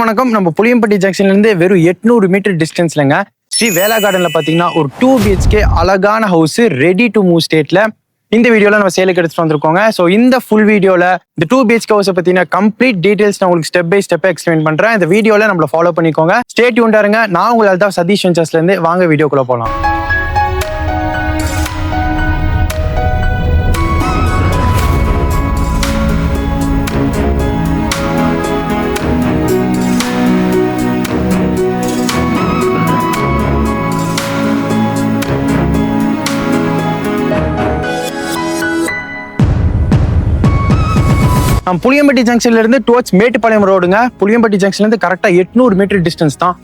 அனைவருக்கும் வணக்கம். நம்ம புளியம்பட்டி ஜங்ஷன்ல இருந்து வெறும் எட்நூறு மீட்டர் டிஸ்டன்ஸ்லங்க ஸ்ரீ வேலா கார்டன்ல பாத்தீங்கன்னா ஒரு டூ பிஹெச்கே அழகான ஹவுஸ் ரெடி டு மூவ் ஸ்டேட்ல இந்த வீடியோல நம்ம சேலுக்கு எடுத்துட்டு வந்திருக்கோங்க. ஸோ இந்த ஃபுல் வீடியோல இந்த டூ பிஹெச்கே ஹவுஸை பாத்தீங்கன்னா கம்ப்ளீட் டீடைல்ஸ் நான் உங்களுக்கு ஸ்டெப் பை ஸ்டெப் எக்ஸ்பிளைன் பண்றேன். இந்த வீடியோல நம்மள ஃபாலோ பண்ணிக்கோங்க. ஸ்டேட் உண்டாருங்க நான் உங்களால் தான் சதீஷ் வெஞ்சர்ஸ்ல இருந்து வாங்க வீடியோக்குள்ள போலாம் புளியம்பட்டி ஜங்ஷன்லேருந்து டுவர்ட்ஸ் மேட்டுப்பாளையம் ரோடுங்க புளியம்பட்டி ஜங்ஷன்லேருந்து கரெக்டாக எட்நூறு மீட்டர் டிஸ்டன்ஸ் தான்.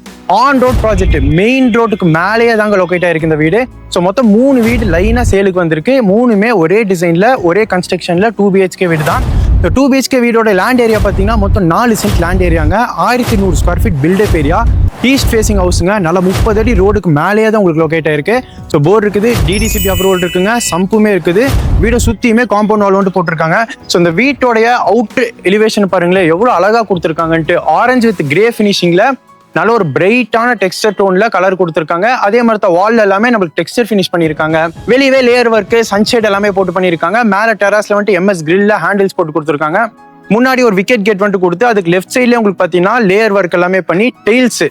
ஆன் ரோட் ப்ராஜெக்ட் மெயின் ரோட்டுக்கு மேலேயே தாங்க லொக்கேட் ஆயிருக்கு இந்த வீடு. ஸோ மொத்தம் மூணு வீடு லைனாக சேலுக்கு வந்திருக்கு. மூணுமே ஒரே டிசைனில் ஒரே கன்ஸ்ட்ரக்ஷனில் டூ பிஹெச்கே வீடு தான். இந்த டூ பிஹெச்கே வீடோட லேண்ட் ஏரியா பார்த்தீங்கன்னா மொத்தம் நாலு சென்ட் லேண்ட் ஏரியாங்க ஆயிரத்தி நூறு square feet built up area east facing ஹவுஸுங்க நல்லா முப்பது அடி ரோடுக்கு மேலேயே தான் உங்களுக்கு லொக்கேட் ஆயிருக்கு. ஸோ போர்டு இருக்குது டிடிசிபி அப்ரூவல் இருக்குங்க. சம்புமே இருக்குது. வீடை சுற்றியுமே காம்பவுண்ட் வால் வந்துட்டு போட்டிருக்காங்க. ஸோ இந்த வீட்டோடைய அவுட் எலிவேஷன் பாருங்களேன் எவ்வளோ அழகாக கொடுத்துருக்காங்கன்ட்டு ஆரஞ்சு வித் கிரே ஃபினிஷிங்கில் நல்ல ஒரு பிரைட்டான டெக்ஸ்டர் டோன்ல கலர் கொடுத்துருக்காங்க. அதே மாதிரி தான் வால் எல்லாமே நம்மளுக்கு டெக்ஸ்டர் ஃபினிஷ் பண்ணியிருக்காங்க. வெளியவே லேயர் ஒர்க் சன்ஷேட் எல்லாமே போட்டு பண்ணியிருக்காங்க. மேலே டெராஸ்ல வந்துட்டு எம்எஸ் கிரில்ல ஹேண்டில்ஸ் போட்டு கொடுத்துருக்காங்க. முன்னாடி ஒரு விக்கெட் கேட் வந்துட்டு கொடுத்து அதுக்கு லெஃப்ட் சைட்லேயே உங்களுக்கு பார்த்தீங்கன்னா லேயர் ஒர்க் எல்லாமே பண்ணி டெய்ல்ஸ்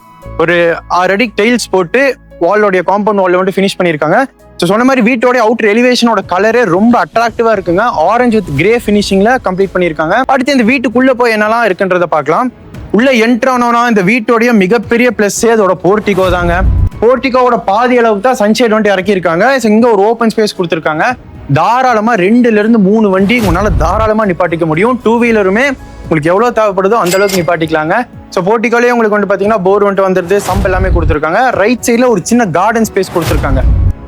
ஒரு ஆறு அடி டைல்ஸ் போட்டு வாலோடைய காம்பவுண்ட் வாலில் வந்துட்டு ஃபினிஷ் பண்ணியிருக்காங்க. ஸோ சொன்ன மாதிரி வீட்டோட அவுட்டர் எலிவேஷனோட கலரே ரொம்ப அட்ராக்டிவாக இருக்குங்க. ஆரஞ்சு வித் கிரே ஃபினிஷிங்கில் கம்ப்ளீட் பண்ணியிருக்காங்க. அடுத்து இந்த வீட்டுக்குள்ளே போய் என்னெல்லாம் இருக்குன்றதை பார்க்கலாம். உள்ளே என்ட்ரு இந்த வீட்டோடைய மிகப்பெரிய ப்ளஸ்ஸே அதோட போர்ட்டிகோ தாங்க. போர்ட்டிகோவோட பாதி அளவுக்கு தான் சன்ஷேட் வந்துட்டு இறக்கியிருக்காங்க. ஸோ இங்கே ஒரு ஓப்பன் ஸ்பேஸ் கொடுத்துருக்காங்க. தாராளமாக ரெண்டுலேருந்து மூணு வண்டி உன்னால் தாராளமாக நிப்பாட்டிக்க முடியும். டூ வீலருமே உங்களுக்கு எவ்வளோ தேவைப்படுதோ அந்த அளவுக்கு நிப்பாட்டிக்கலாங்க. ஸோ போர்ட்டிகோலயே உங்களுக்கு வந்து பார்த்தீங்கன்னா போர் வந்துட்டு வந்துருது சம்ப் எல்லாமே கொடுத்துருக்காங்க. ரைட் சைடில் ஒரு சின்ன கார்டன் ஸ்பேஸ் கொடுத்துருக்காங்க.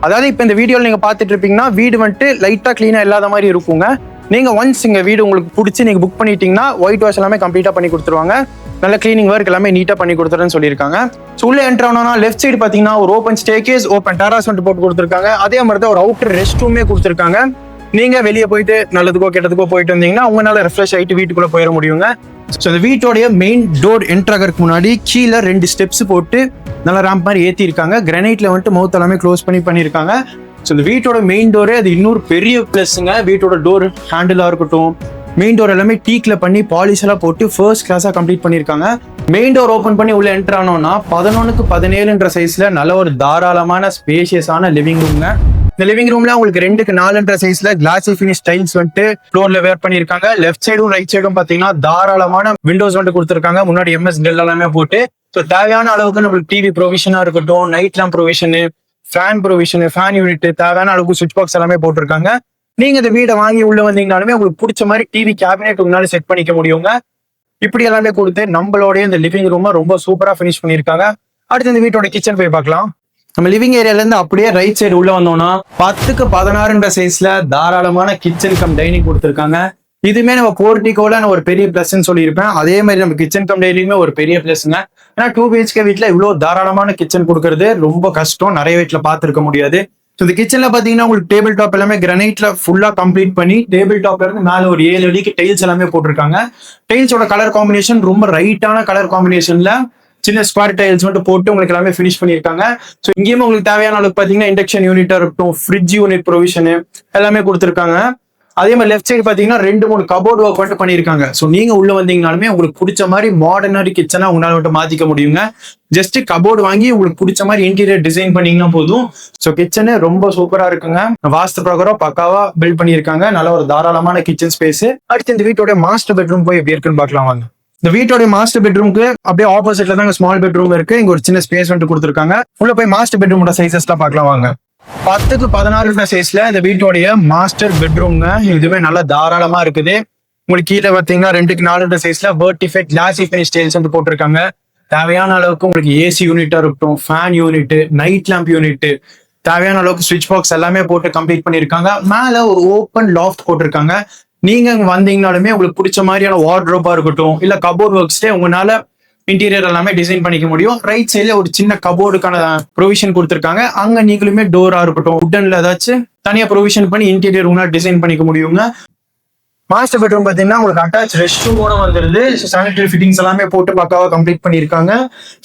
அதாவது இப்போ இந்த வீடியோவில் நீங்கள் பார்த்துட்டு இருப்பீங்கன்னா வீடு வந்துட்டு லைட்டாக க்ளீனாக இல்லாத மாதிரி இருக்குங்க. நீங்கள் ஒன்ஸ் இங்கே வீடு உங்களுக்கு பிடிச்சி நீங்கள் புக் பண்ணிட்டீங்கன்னா ஒயிட் வாஷ் எல்லாமே கம்ப்ளீட்டாக பண்ணி கொடுத்துருவாங்க. நல்ல க்ளீனிங் ஒர்க் எல்லாமே நீட்டாக பண்ணி கொடுத்துறேன்னு சொல்லியிருக்காங்க. ஸோ உள்ள என்ட்ரு ஆனோம்னா லெஃப்ட் சைடு பார்த்தீங்கன்னா ஒரு ஓப்பன் ஸ்டேகேஸ் ஓப்பன் டெராஸ் வந்துட்டு போட்டு கொடுத்துருக்காங்க. அதே மாதிரி தான் ஒரு அவுட்டர் ரெஸ்ட் ரூமே கொடுத்துருக்காங்க. நீங்கள் வெளியே போயிட்டு நல்லதுக்கோ கெட்டதுக்கோ போயிட்டு வந்தீங்கன்னா உங்களால் ரெஃப்ரெஷ் ஆகிட்டு வீட்டுக்குள்ளே போயிட முடியுங்க. ஸோ இந்த வீட்டோடைய மெயின் டோர் என்ட்ராகிறதுக்கு முன்னாடி கீழே ரெண்டு ஸ்டெப்ஸ் போட்டு நல்லா ரேம்ப் மாதிரி ஏற்றிருக்காங்க கிரனைட்டில் வந்துட்டு மவுத் எல்லாமே க்ளோஸ் பண்ணி பண்ணியிருக்காங்க. ஸோ இந்த வீட்டோட மெயின் டோரே அது இன்னொரு பெரிய ப்ளஸ்ஸுங்க வீட்டோட டோர் ஹேண்டிலாக இருக்கட்டும் மெயின் டோர் எல்லாமே டீக்கில் பண்ணி பாலிஷ் எல்லாம் போட்டு ஃபர்ஸ்ட் கிளாஸாக கம்ப்ளீட் பண்ணியிருக்காங்க. மெயின் டோர் ஓப்பன் பண்ணி உள்ளே என்ட்ரு ஆனோம்னா பதினொன்றுக்கு பதினேழுன்ற சைஸில் நல்ல ஒரு தாராளமான ஸ்பேஷியஸான லிவிங் ரூம்ங்க இந்த லிவிங் ரூம்ல உங்களுக்கு ரெண்டுக்கு நாலுன்ற சைஸ்ல கிளாசி ஃபினிஷ் டைல்ஸ் வந்துட்டு ஃப்ளோர்ல வேர் பண்ணிருக்காங்க லெஃப்ட் சைடும் ரைட் சைடும் பாத்தீங்கன்னா தாராளமான விண்டோஸ் வந்துட்டு கொடுத்துருக்காங்க. முன்னாடி எம்எஸ் டெல் எல்லாமே போட்டு. ஸோ தேவையான அளவுக்கு நம்மளுக்கு டிவி ப்ரொவிஷனா இருக்கட்டும் night lamp provision fan provision fan unit தேவையான அளவுக்கு சுவிட்ச் பாக்ஸ் எல்லாமே போட்டிருக்காங்க. நீங்க இந்த வீடை வாங்கி உள்ள வந்தீங்கனாலுமே உங்களுக்கு பிடிச்ச மாதிரி டிவி கேபினெட் உங்களால செட் பண்ணிக்க முடியுங்க. இப்படி எல்லாமே கொடுத்து நம்மளோட இந்த லிவிங் ரூமை ரொம்ப சூப்பரா ஃபினிஷ் பண்ணியிருக்காங்க. அடுத்து இந்த வீட்டோட கிச்சன் போய் பார்க்கலாம். நம்ம லிவிங் ஏரியால இருந்து அப்படியே ரைட் சைடு உள்ள வந்தோம்னா பத்துக்கு பதினாறுன்ற சைஸ்ல தாராளமான கிச்சன் கம் டைனிங் கொடுத்துருக்காங்க. இதுமே நம்ம போர்ட்டிகோல நான் ஒரு பெரிய பிளஸ்ன்னு சொல்லியிருப்பேன். அதே மாதிரி நம்ம கிச்சன் கம் டைனிங்குமே ஒரு பெரிய பிளஸ்ங்க ஏன்னா டூ பிஹெச்கே வீட்டில் இவ்வளவு தாராளமான கிச்சன் கொடுக்கறது ரொம்ப கஷ்டம். நிறைய வீட்டில் பார்த்துருக்க முடியாது. ஸோ இந்த கிச்சன்ல பாத்தீங்கன்னா உங்களுக்கு டேபிள் டாப் எல்லாமே கிரனைட்ல ஃபுல்லா கம்ப்ளீட் பண்ணி டேபிள் டாப்ல இருந்து மேல ஒரு ஏழு அடிக்கு டைல்ஸ் எல்லாமே போட்டிருக்காங்க. டைல்ஸோட கலர் காம்பினேஷன் ரொம்ப ரைட்டான கலர் காம்பினேஷன்ல சின்ன ஸ்கொயர் டைல்ஸ் மட்டும் போட்டு உங்களுக்கு எல்லாமே ஃபினிஷ் பண்ணியிருக்காங்க. ஸோ இங்கேயும் உங்களுக்கு தேவையான அளவுக்கு பார்த்தீங்கன்னா இண்டக்ஷன் யூனிட்டாக இருக்கட்டும் ஃப்ரிட்ஜ் யூனிட் ப்ரொவிஷனு எல்லாமே கொடுத்துருக்காங்க. அதே மாதிரி லெஃப்ட் சைடு பார்த்தீங்கன்னா ரெண்டு மூணு கபோர்ட் ஒர்க் மட்டும் பண்ணியிருக்காங்க. ஸோ நீங்கள் உள்ளே வந்தீங்கனாலுமே உங்களுக்கு பிடிச்ச மாதிரி மாடர்னாரி கிச்சனாக உங்களால் மட்டும் மாற்றிக்க முடியுங்க. ஜஸ்ட் கபோர்டு வாங்கி உங்களுக்கு பிடிச்ச மாதிரி இன்டீரியர் டிசைன் பண்ணீங்கன்னா போதும். ஸோ கிச்சனு ரொம்ப சூப்பராக இருக்குங்க. வாஸ்து பிரகாரம் பக்காவா பில்ட் பண்ணியிருக்காங்க. நல்ல ஒரு தாராளமான கிச்சன் ஸ்பேஸ் அடுத்து இந்த வீட்டோட மாஸ்டர் பெட்ரூம் போய் எப்படி இருக்குன்னு பார்க்கலாம் வாங்க. இந்த வீட்டோட மாஸ்டர் பெட்ரூம்க்கு அப்படியே ஆப்போசிட்ல தான் ஸ்மால் பெட்ரூம் இருக்கு. இங்க ஒரு சின்ன ஸ்பேஸ் வந்துட்டு கொடுத்துருக்காங்க. உள்ள போய் மாஸ்டர் பெட்ரூமோட சைசஸ்லாம் பார்க்கலாம் வாங்க. பத்துக்கு பதினாறு சைஸ்ல இந்த வீட்டோடைய மாஸ்டர் பெட்ரூம்ங்க இதுவே நல்லா தாராளமா இருக்குது. உங்களுக்கு கீழே பார்த்தீங்கன்னா ரெண்டுக்கு நாலுன்ற சைஸ்ல வேர்டிஃபைட் கிளாசி ஃபினிஷ் டைல்ஸ் வந்து போட்டிருக்காங்க. தேவையான அளவுக்கு உங்களுக்கு ஏசி யூனிட்டா இருக்கட்டும் fan unit night lamp unit தேவையான அளவுக்கு சுவிட்ச் பாக்ஸ் எல்லாமே போட்டு கம்ப்ளீட் பண்ணியிருக்காங்க. மேல ஒரு ஓப்பன் லாஃப்ட் போட்டிருக்காங்க. நீங்க அங்க வந்தீங்கனாலுமே உங்களுக்கு பிடிச்ச மாதிரியான வார்ட்ரோப்பா இருக்கட்டும் இல்ல கபோர்ட் ஒர்க்ஸ்டே உங்களால இன்டீரியர் எல்லாமே டிசைன் பண்ணிக்க முடியும். ரைட் சைடுல ஒரு சின்ன கபோர்டுக்கான ப்ரொவிஷன் கொடுத்துருக்காங்க. அங்க நீங்களுமே டோரா இருக்கட்டும் உட்டன்ல ஏதாச்சும் தனியா ப்ரொவிஷன் பண்ணி இன்டீரியர் உங்களால் டிசைன் பண்ணிக்க முடியுங்க. மாஸ்டர் பெட்ரூம் பாத்தீங்கன்னா உங்களுக்கு அட்டாச் ரெஸ்ட் ரூமோட வந்துருது. சானிட்டரி ஃபிட்டிங்ஸ் எல்லாமே போட்டு பக்காவாக கம்ப்ளீட் பண்ணியிருக்காங்க.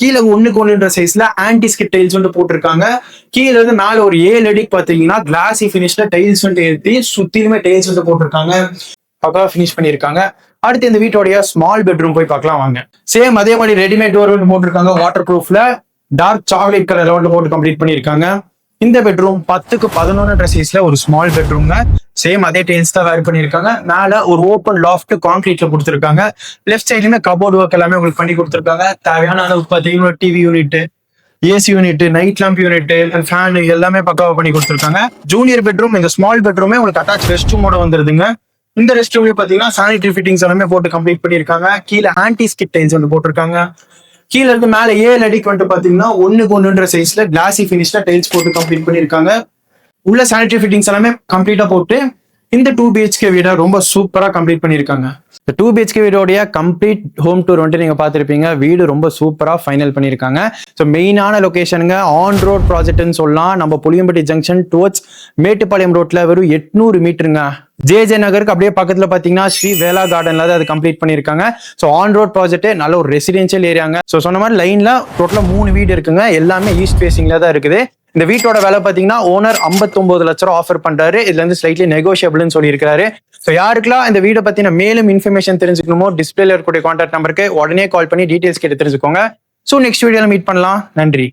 கீழே ஒன்றுக்கு ஒன்றுன்ற சைஸ்ல ஆன்டி ஸ்கிட் டைல்ஸ் வந்து போட்டிருக்காங்க. கீழே இருந்து நாலு ஒரு ஏழு அடிக்கு பாத்தீங்கன்னா கிளாஸி ஃபினிஷ்ல டைல்ஸ் வந்து ஏற்றி சுத்திலுமே டைல்ஸ் வந்து போட்டிருக்காங்க. பக்காவா ஃபினிஷ் பண்ணிருக்காங்க அடுத்து இந்த வீட்டோடைய ஸ்மால் பெட்ரூம் போய் பார்க்கலாம் வாங்க. சேம் அதே மாதிரி ரெடிமேட் டோர் வந்து போட்டிருக்காங்க. வாட்டர் ப்ரூஃப்ல டார்க் சாக்லேட் கலர் வந்து போட்டு கம்ப்ளீட் பண்ணியிருக்காங்க. இந்த பெட்ரூம் பத்துக்கு பதினொன்று சைஸ்ல ஒரு ஸ்மால் பெட்ரூம்ங்க சேம் அதே டைல்ஸ் தான் வேர் பண்ணிருக்காங்க மேல ஒரு ஓப்பன் லாஃப்ட் கான்கிரீட்ல கொடுத்துருக்காங்க. லெஃப்ட் சைட்லயுமே கபோர்ட் ஒர்க் எல்லாமே உங்களுக்கு பண்ணி கொடுத்துருக்காங்க. தேவையான அளவுக்கு பார்த்தீங்கன்னா TV unit AC unit night lamp unit fan எல்லாமே பக்காவா பண்ணி கொடுத்துருக்காங்க. ஜூனியர் பெட்ரூம் இந்த ஸ்மால் பெட்ரூமே உங்களுக்கு அட்டாச் ரெஸ்ட் ரூமோட வந்துருதுங்க. இந்த ரெஸ்ட் ரூம்லயே பாத்தீங்கன்னா சானிட்டரி ஃபிட்டிங்ஸ் எல்லாமே போட்டு கம்ப்ளீட் பண்ணிருக்காங்க கீழே ஆன்டி ஸ்கிட் டைல்ஸ் வந்து போட்டிருக்காங்க. கீழ இருந்து மேல ஏழு அடிக்கு வந்துட்டு பாத்தீங்கன்னா ஒன்னுக்கு ஒன்றுன்ற சைஸ்ல கிளாசி ஃபினிஷ்ல டைல்ஸ் போட்டு கம்ப்ளீட் பண்ணிருக்காங்க உள்ள சானிட்டரி ஃபிட்டிங்ஸ் எல்லாமே கம்ப்ளீட்டா போட்டு இந்த டூ பிஹெச்கே வீடை ரொம்ப சூப்பரா கம்ப்ளீட் பண்ணியிருக்காங்க. இந்த டூ பிஹெச்கே வீடோடைய கம்ப்ளீட் ஹோம் டூர் வந்துட்டு நீங்க பார்த்துருப்பீங்க. வீடு ரொம்ப சூப்பரா ஃபைனல் பண்ணியிருக்காங்க. ஸோ மெயினான லொக்கேஷனுங்க ஆன் ரோட் ப்ராஜெக்ட்னு சொல்லலாம். நம்ம புளியம்பட்டி ஜங்ஷன் டுவர்ட்ஸ் மேட்டுப்பாளையம் ரோட்ல வெறும் எட்நூறு மீட்டருங்க ஜே ஜே நகருக்கு அப்படியே பக்கத்துல பாத்தீங்கன்னா ஸ்ரீ வேலா கார்டன்ல தான் அது கம்ப்ளீட் பண்ணிருக்காங்க ஸோ ஆன் ரோட் ப்ராஜெக்ட் நல்ல ஒரு ரெசிடென்ஷியல் ஏரியாங்க ஸோ சொன்ன மாதிரி லைன்ல டோட்டலா மூணு வீடு இருக்குங்க. எல்லாமே ஈஸ்ட் ஃபேசிங்ல தான் இருக்குது. இந்த வீட்டோட விலை பாத்தீங்கன்னா ஓனர் 59 லட்ச ரூபா ஆஃபர் பண்றாரு. இதுல இருந்து ஸ்லைட்லி நெகோஷியபிள்னு சொல்லியிருக்காரு ஸோ யாருக்கெல்லாம் இந்த வீடை பத்தின மேலும் இன்ஃபர்மேஷன் தெரிஞ்சுக்கணுமோ டிஸ்பிளேல இருக்கக்கூடிய கான்டாக்ட் நம்பருக்கு உடனே கால் பண்ணி டீடைல்ஸ் கேட்டு தெரிஞ்சுக்கோங்க. ஸோ நெக்ஸ்ட் வீடியோல மீட் பண்ணலாம். நன்றி.